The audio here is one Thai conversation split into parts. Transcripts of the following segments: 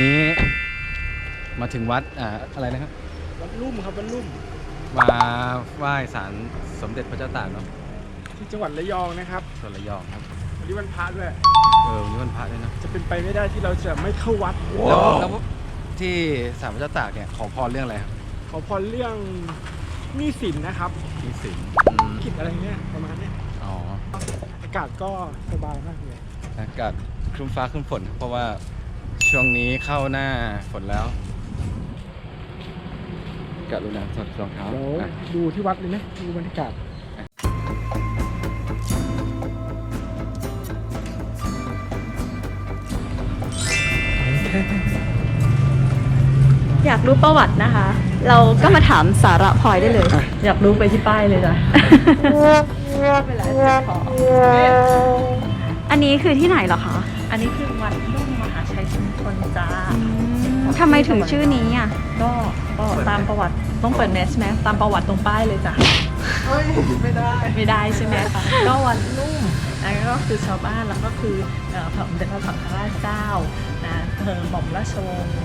นี้มาถึงวัดอ่าอะไรนะครับ วัดลุ่มครับวัดลุ่มมาไหว้ศาลสมเด็จพระเจ้าตากเนาะที่จังหวัดระยองนะครับส่วนระยองครับวันนี้วันพระด้วยเออวันนี้วันพระด้วยนะจะเป็นไปไม่ได้ที่เราจะไม่เข้าวัดแล้วแล้วที่ศาลพระเจ้าตากเนี่ยขอพรเรื่องอะไรครับขอพรเรื่องหนี้สินนะครับที่สิงกิจอะไรเงี้ยประมาณเนี้ยอ๋ออากาศก็สบายมากเลยอากาศครึ้มฟ้าครึ้มฝนครับเพราะว่า ช่วงนี้เข้าหน้าฝนแล้วกรุณาถอดรองเท้าเดี๋ยวอะดูที่วัดเลยไหมดูบรรยากาศอยากรู้ประวัตินะคะ เราก็มาถามสาระพลอยได้เลย อยากรู้ไปที่ป้ายเลยจ้ะ อันนี้คือที่ไหนเหรอคะ อันนี้คือำไมถึงชื่อนี้อะ ก็ก็ตามประวัติต้องเปิดแมสไหมตามประวัติตรงป้ายเลยจ้ะเฮ้ยไม่ได้ไม่ได้ใช่ไหมคะก็วัดรุ่งนะก็คือชาวบ้านแล้วก็คือเอ่อพระสมเด็จพระสังฆราชเจ้านะเออหม่อมราชวงศ์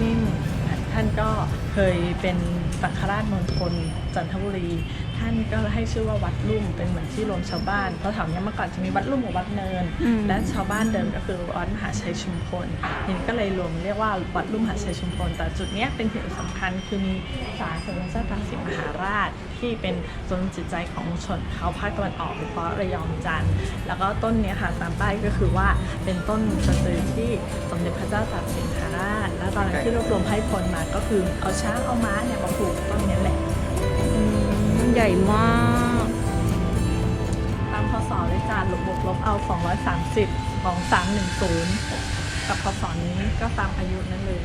นิ่มนะท่านก็เคยเป็นสังฆราชมณฑล จันทบุรี ท่านก็ให้ชื่อว่าวัดลุ่มเป็นเหมือนที่รวมชาวบ้านเพราะแถวเนี้ยเมื่อก่อนจะมีวัดลุ่มกับวัดเนินอืมและชาวบ้านเดิมก็คือวัดมหาชัยชุมพลทีนี้ก็เลยรวมเรียกว่าวัดลุ่มมหาชัยชุมพลแต่จุดเนี้ยเป็นจุดสำคัญคือมีศาลสมเด็จพระเจ้าตากสินมหาราช ที่เป็นส่วนย์จิตใจของชนเขาภาคตะวันออกโดยเฉพาะระยองจันทร์แล้วก็ต้นเนี้ยค่ะตามป้ายก็คือว่าเป็นต้นสะตือที่สมเด็จพระเจ้าตากสินมหาราช และตอนนั้นที่รวบรวมให้พลมาก็คือเอาช้างเอาม้าเนี่ยมาปลูกต้นเนี้ยแหละ ใหญ่มาก ตามพศเลยจานลบบวกลบเอา 230 ของ 310 กับพศนี้ก็ตามอายุนั้นเลย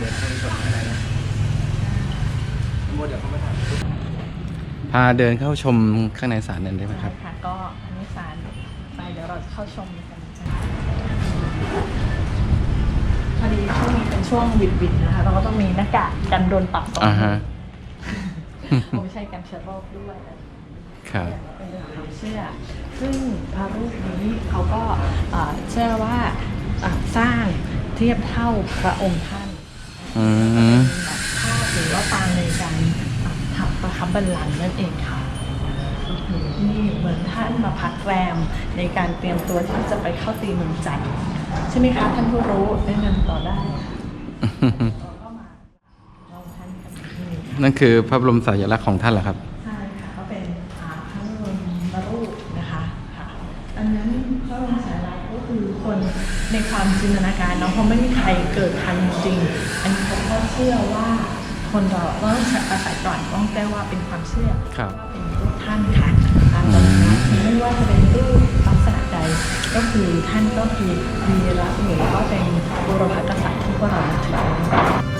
เดินเข้าไปชมข้างในนะโมเดี๋ยวเขาไม่ถ่ายพาเดินเข้าชมข้างในศาลนั่นได้ไหมครับใช่ค่ะก็อันนี้สารไปเดี๋ยวเราจะเข้าชมกันพอดีช่วงนี้เป็นช่วงวิดวิดๆนะคะ เราก็ต้องมีหน้ากากกันโดนปรับตรงอ่าฮะ ไม่ใช่กันเชื้อโรคด้วยครับเป็นเรื่องของความเชื่อ ซึ่งพระรูปนี้เขาก็เอ่อเชื่อว่าเอ่อสร้างเทียบเท่าพระองค์ท่านอืมแบบภาพหรือว่าปางในการทำประคับบัลลังก์นั่นเองค่ะก็คือที่เหมือนท่านมาพักแรมในการเตรียมตัวที่จะไปเข้าตีเมืองจันทร์ใช่ไหมคะ ท่านผู้รู้แนะนำต่อได้ก็มาเราท่านกันที่ นี่นั่นคือพระบรมสายลักษณ์ของท่านเหรอครับ ใช่ค่ะก็เป็นอ่าพระบรมรูปนะคะค่ะอันนั้นพระบรมสารีรักษ์ก็คือคนในความจินตนาการเนาะเพราะไม่มีใครเกิดทันจริงๆอันนี้เขาก็เชื่อว่าคนเราต้องอาศัยก่อนต้องแจ้งว่าเป็นความเชื่อครับ ว่าเป็นรูปท่านค่ะตามตำนานไม่ว่าจะเป็นรูปลักษณะใดก็คือท่านก็คือวีระหรือว่าเป็นบุรพกษัตริย์ที่พวกเรานับถือ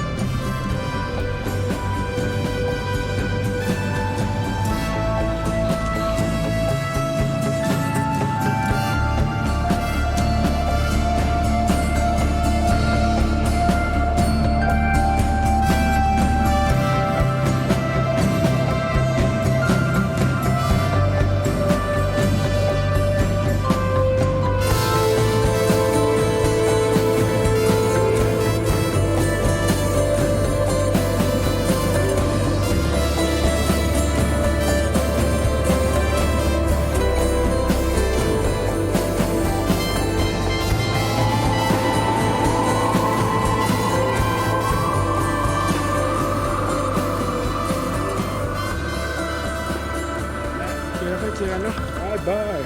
อแล้วค่อยเจอกันเนาะบายบาย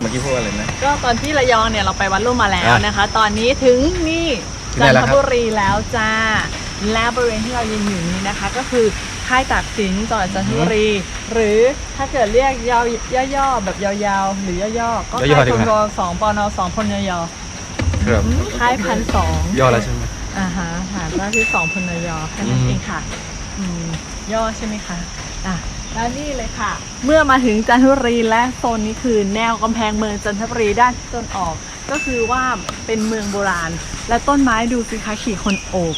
เมื่อกี้พูดอะไรนะ ก็ตอนที่ระยองเนี่ยเราไปวัดลุ่มมาแล้วอะนะคะ ตอนนี้ถึงนี่ที่ไหนจันแล้วทครับ บุรีแล้วจ้า และบริเวณที่เรายืนอยู่นี้นะคะ ก็คือค่ายตากสินจังหวัดจันทบุรี หรือถ้าเกิดเรียกยาวย่อๆแบบยาวๆ หรือย่อๆก็ย่อค่ายๆดีพกว่านสองปนสองพนยยครับค่ายพันสอง ย่อแล้วใช่ไหม อ่าฮะหาได้ที่สองพนยแค่นั้นอืม เองค่ะ อืม ย่อใช่ไหมคะ อะ แล้วนี่เลยค่ะ เมื่อมาถึงจันทบุรีและโซนนี้คือแนวกำแพงเมืองจันทบุรีด้านทิศตะวันออก ก็คือว่าเป็นเมืองโบราณ และต้นไม้ดูสิคะขี่คนโอบ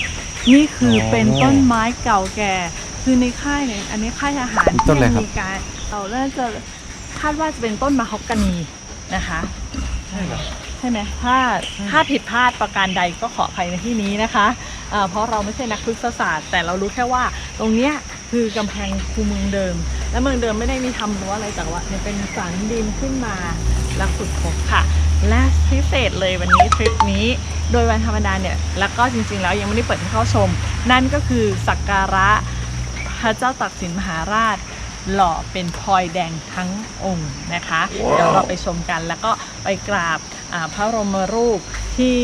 นี่คือเป็นต้นไม้เก่าแก่ คือในค่ายเนี่ยอันนี้ค่ายทหารต้นอะไรครับ มีการเราน่าจะคาดว่าจะเป็นต้นมะฮอกกานีนะคะช่เหรอ ใช่ไหมถ้าถ้าผิดพลาดประการใดก็ขออภัยในที่นี้นะคะอ่าเพราะเราไม่ใช่นักพฤกษศาสตร์ แต่เรารู้แค่ว่าตรงเนี้ย คือกำแพงคูเมืองเดิม และเมืองเดิมไม่ได้มีทำรั้วอะไรแต่ว่าเนี่ยเป็นสันดินขึ้นมาแล้วขุดพบค่ะ และพิเศษเลยวันนี้ทริปนี้ โดยวันธรรมดาเนี่ยแล้วก็จริงๆแล้วยังไม่ได้เปิดให้เข้าชม นั่นก็คือสักการะพระเจ้าตักสินมหาราชหล่อเป็นพลอยแดงทั้งองค์นะคะ เดี๋ยวเราไปชมกันแล้วก็ไปกราบอ่าพระบรมรูปที่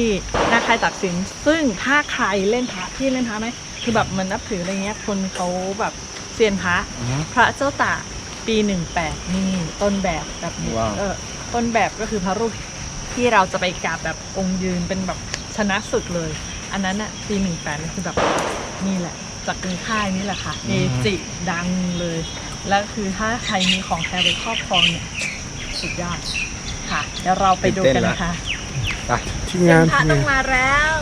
หนาคายตักสิน ซึ่งถ้าใครเล่นพระพี่เล่นพระไหม คือแบบเหมันนับถืออะไรเงี้ย คนเขาแบบเซียนพระ อือฮึ พระเจ้าตากปี18นี่ต้นแบบแบบนี้ว้าว เออต้นแบบก็คือพระรูปที่เราจะไปกราบแบบองค์ยืนเป็นแบบชนะศึกเลย อันนั้นอะปี18นี่คือแบบนี่แหละ จากกึ่งค่ายนี่แหละค่ะเอจิดังเลย แล้วคือถ้าใครมีของแท้ไปครอบครองเนี่ยสุดยอดค่ะเดี๋ยวเราไปดูกันนะคะไปทีมงานพระทีมต้งาอนงมาแล้ว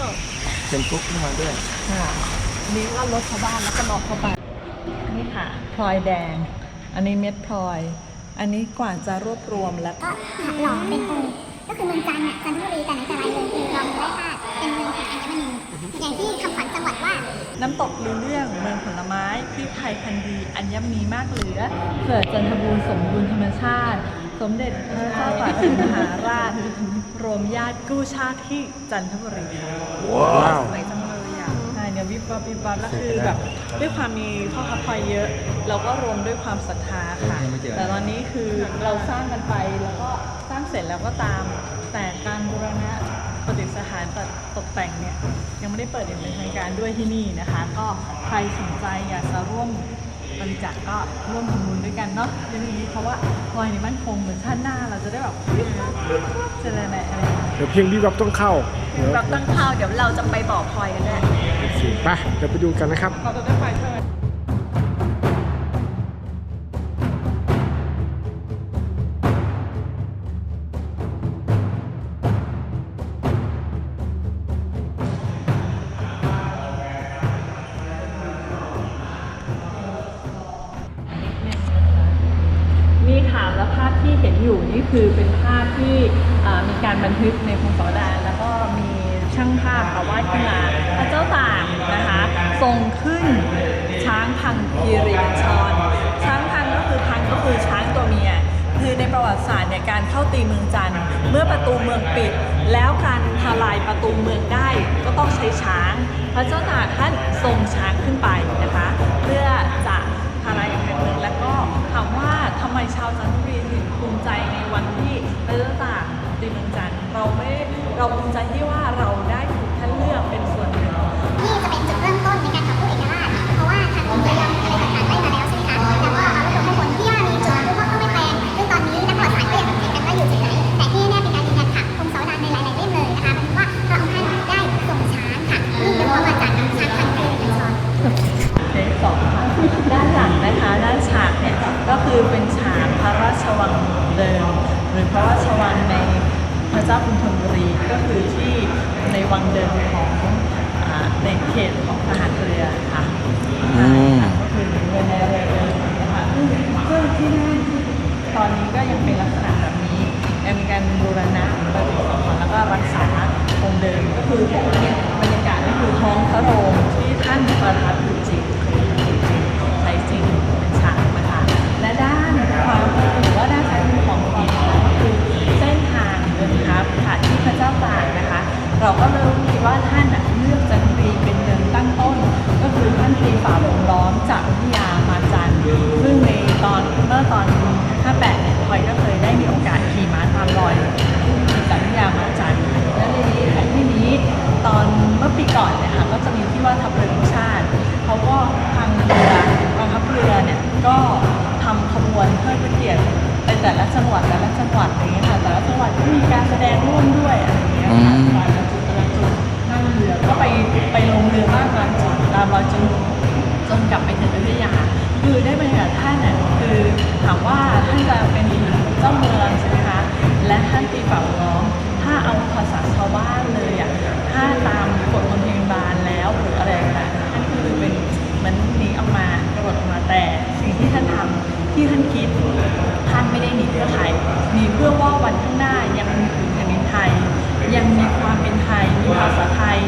เซนกุ๊กขึ้นมาด้วย ค่ะอั นนี้ว่ารถชาวบ้านแล้วก็นอกเข้าไปนี่ค่ะพลอยแดง อันนี้เม็ดพลอย อันนี้กว่าจะรวบรวมแล้วก็หล่อเป็นองค์ก็คือเมืองจันทร์น่ะจันทบุรีแต่ไหนแต่ไรเลยคือเราได้ธาตุเป็นเมืองแห่งอัญมณีอย่างที่คำขวัญจังหวัดว่า น้ำตกลือเรื่องเมืองผลไม้ที่ไทยพันธุ์ดีอัญมีมากเหลือเกิดจันทบูรณ์สมบูรณ์ธรรมชาติ สมเด็จพระเจ้าตากสินมหาราชรวมญาติกู้ชาติที่จันทบุรีค่ะว้าว บวับวิบวับแล้วคือแบบด้วยความมีพ่อค้าพลอยเยอะ เราก็รวมด้วยความศรัทธาค่ะยังไม่เจอแต่ตอนนี้คือเราสร้างกันไปแล้วก็สร้างเสร็จแล้วก็ตาม แต่การบูรณะประดิษฐานตัดตกแต่งเนี่ยยังไม่ได้เปิดอย่างเป็นทางการด้วยที่นี่นะคะ ก็ใครสนใจอยากจะร่วมบริจาคก็ร่วมทำบุญด้วยกันเนาะเรื่องนี้เพราะว่าพลอยนี่มั่นคงเหมือนชาติหน้าเราจะได้แบบวิบวับวิบวับเจริญอะไรอะไรอย่างเงี้ยเดี๋ยวเพียงที่รับต้องเข้าเดี๋ยวรับตั้งข้าวเดี๋ยวเราจะไปบอกพลอยกันด้ วยไปเดี๋ยวไปดูกันนะครับเราจะได้ไปใช่ไหมนี่ค่ะแล้วภาพที่เห็นอยู่นี่คือเป็นภาพที่มีการบันทึกในพงศาวดารแล้วก็มีช่างภาพค่ะวาดขึ้นมา ทรงขึ้นช้างพังคีรีบัญชร ช้างพังก็คือพังก็คือช้างตัวเมีย คือในประวัติศาสตร์เนี่ยการเข้าตีเมืองจันทร์เมื่อประตูเมืองปิด แล้วการทลายประตูเมืองได้ก็ต้องใช้ช้าง พระเจ้าตากท่านทรงช้างขึ้นไปนะคะ เพื่อจะทลายกำแพงเมืองแล้วก็ถามว่าทำไมชาวจันทบุรีถึงภูมิใจในวันที่พระเจ้าตากตีเมืองจันทร์เราไม่เราภูมิใจที่ว่า ก็ทางเรือกองทัพเรือเนี่ยก็ทำขบวนเพื่อเกียรติในแต่ละจังหวัดแต่ละจังหวัดอย่างเงี้ยค่ะแต่ละจังหวัดก็มีการแสดงร่วมด้วยอะไรเงี้ยค่ะอืแต่ละจุดแต่ละจุดนั่งเรือก็ไปไปลงเรือมากมายจุดตามรอยจุดจนกลับไปถึงอยุยาคือได้บรรยากาศท่านเนี่ยคือถามว่าท่านจะเป็นเจ้าเมืองใช่ไหมคะและท่านตีฝ่าร้องถ้าเอาภาษาชาวบ้านเลยอะถ้าตามกฎ ที่ท่านคิดท่านไม่ได้หนีเพื่อไทยหนีเพื่อว่าวันข้างหน้ายังมีผืนแผ่นดินไทย ยังมีความเป็นไทย มีภาษาไทย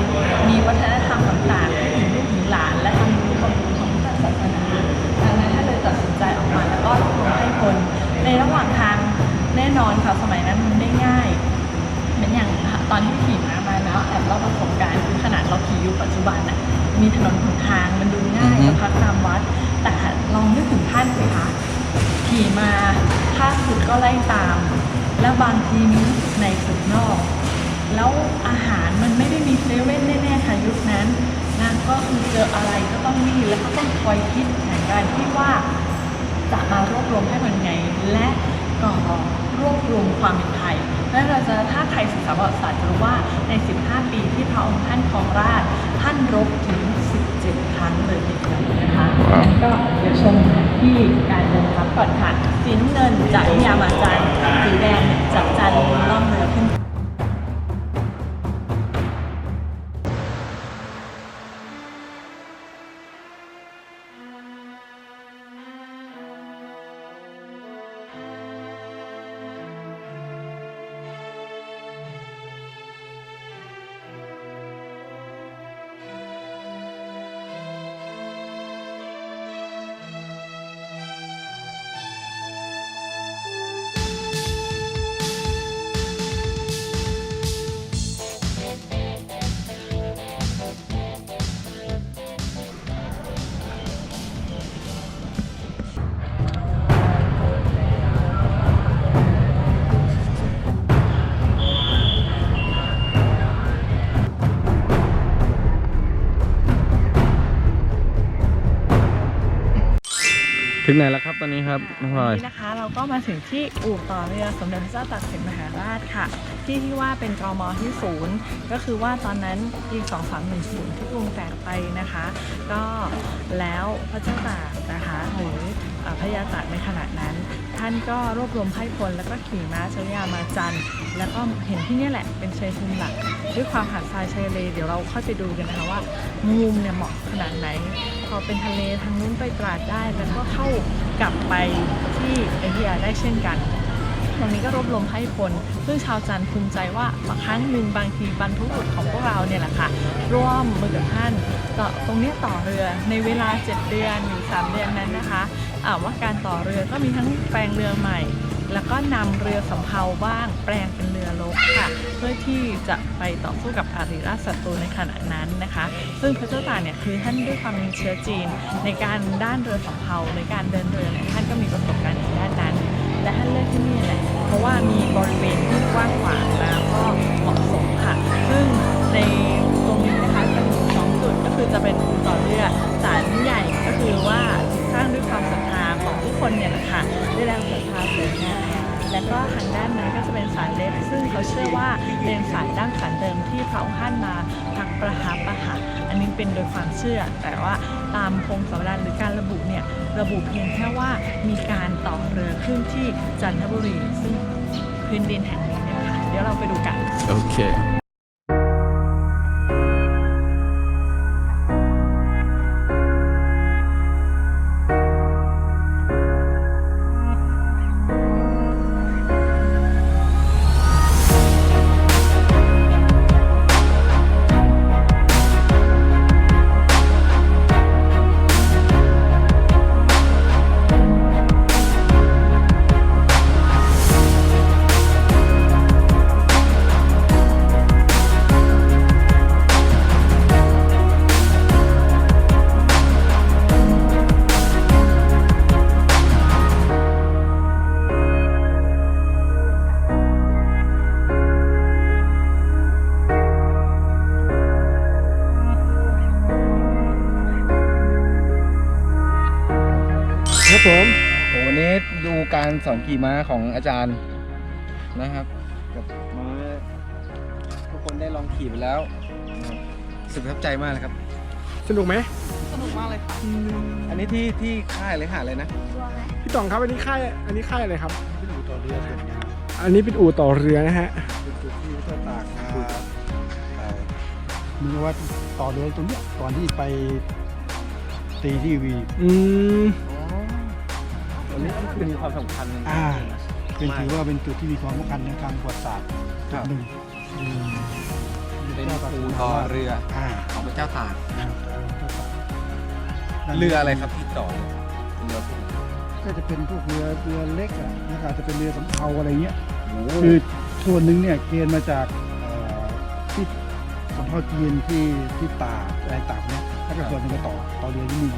มีวัฒนธรรมต่างๆถึงลูกถึงหลานและทำรู้ความรู้ของพุทธศาสนาดังนั้นท่านเลยตัดสินใจออกมาแล้วก็รณบให้คน ในระหว่างทางแน่นอนค่ะสมัยนั้นมันได้ง่ายเป็นอย่างตอนที่ขี่ม้ามาแล้วแอบเล่าประสบการณ์คือขนาดเราขี่อยู่ปัจจุบันน่ะมีถนนหนทางมันดูง่ายสบพัดตามวัด แต่ลองนึกถึงท่านสิคะ ขี่มาถ้าสุดก็ไล่ตาม แล้วบางทีมีรู้สึกในสุดนอก แล้วอาหารมันไม่ได้มีเซเว่นแน่ๆค่ะยุคนั้นนะก็คือเจออะไรก็ต้องรีบแล้วก็ต้องคอยคิดแข่งกันที่ว่าจะมารวบรวมให้มันไง และก็รวบรวมความเป็นไทยและเราจะถ้าใครศึกษาประวัติศาสตร์จะรู้ว่าใน 15 ปีที่พระองค์ท่านครองราชย์ท่านรบถึง 17 ครั้งเลยทีเดียวนะคะงั้นก็เดี๋ยวชมที่การเดิับก่อนค่ะสีน้ำเงินจากนิยามาจันสีแดงจากจันล่องเรือขึ้น ไหนแล้วครับตอนนี้ครับน้องพลอยวันนี้นะคะ เราก็มาถึงที่อู่ต่อเรือสมเด็จพระเจ้าตากสินมหาราชค่ะ ที่ที่ว่าเป็นกมที่ศูนย์ก็คือว่าตอนนั้นปี2310ที่กรุงแตกไปนะคะ ก็แล้วพระเจ้าตากนะคะหรือเอ่อพระยาตากในขณะนั้น ท่านก็รวบรวมไพ่พลแล้วก็ขี่ม้าชยามาจันแล้วก็เห็นที่นี่แหละเป็นชัยภูมิหลักด้วยความหาดทรายชายเลเดี๋ยวเราค่อยไปดูกันนะคะว่ามุมเนี่ยเหมาะขนาดไหน พอเป็นทะเลทางนู้นไปตราดได้แล้วก็เข้ากลับไปที่อยุธยได้เช่นกันตรงนี้ก็รวบรวมให้พลซึ่งชาวจันทร์ภูมิใจว่าครั้งหนึ่งบางทีบรรพบุรุษของพวกเราเนี่ยแหละค่ะ ร่วมมือกับท่านต่อตรงนี้ต่อเรือในเวลา 7 เดือนหรือ3เดือนนั้นนะคะ ว่าการต่อเรือก็มีทั้งแปลงเรือใหม่ แล้วก็นำเรือสำเภาบ้าง แปลงเป็นเรือรบค่ะ เพื่อที่จะไปต่อสู้กับอาริราชศัตรูในขณะนั้นนะคะ ซึ่งพระเจ้าตากเนี่ยคือท่านด้วยความมีเชื้อจีน ในการด้านเรือสำเภาในการเดินเรือเนี่ยท่านก็มีประสบการณ์ในด้านนั้น และท่านเลือกที่นี่แหละเพราะว่ามีบริเวณที่กว้างขวางแล้วก็เหมาะสมค่ะ ซึ่งในตรงนี้นะคะจะมีสองจุดก็คือจะเป็นต่อเรือศาลใหญ่ก็คือว่า ด้านนั้นก็จะเป็นสายเล็บ ซึ่งเขาเชื่อว่าเป็นสายดั้งสารเดิมที่พระองค์ท่านมาพักประฮาประหาอันนี้เป็นโดยความเชื่อ แต่ว่าตามพงศาวดารหรือการระบุเนี่ยระบุเพียงแค่ว่ามีการต่อเรือขึ้นที่จันทบุรี ซึ่งพื้นดินแห่งนี้นะค่ะเดี๋ยวเราไปดูกัน โอเค ขี่ม้าของอาจารย์นะครับ กับม้าทุกคนได้ลองขี่ไปแล้วนะครับรู้สึกประทับใจมากเลยครับ สนุกไหมสนุกมากเลยค่ะอันนี้ที่ที่ค่ายเลยหาดเลยนะพี่ต่องครับอันนี้ค่ายอันนี้ค่ายอะไรครับ เป็นอู่ต่อเรืออันนี้เป็นอู่ต่อเรือนะฮะเป็นจุดที่เจ้าตากมาถ่ายมีว่าต่อเรือตรงเนี้ยก่อนที่ไปตีที่วี อืม อ๋อวันนี้คือมีความสำคัญอ่าเป็นถือว่าเป็นจุดที่มีความสำคัญในทางประวัติศาสตร์จุดหนึ่งอืมเป็นอู่ต่อเรืออ่าของพระเจ้าตากอ่าเรืออะไรครับที่ต่อเรือพวกนี้ก็จะเป็นพวกเรือเรือเล็กอะแล้วก็อาจจะเป็นเรือสำเภาอะไรเงี้ยโอ้คือส่วนหนึ่งเนี่ยเกณฑ์มาจากเอ่อที่สำเภาจีนที่ที่ตากอะไรตากเนี่ยแล้วก็ส่วนหนึ่งก็ต่อต่อเรือที่นี่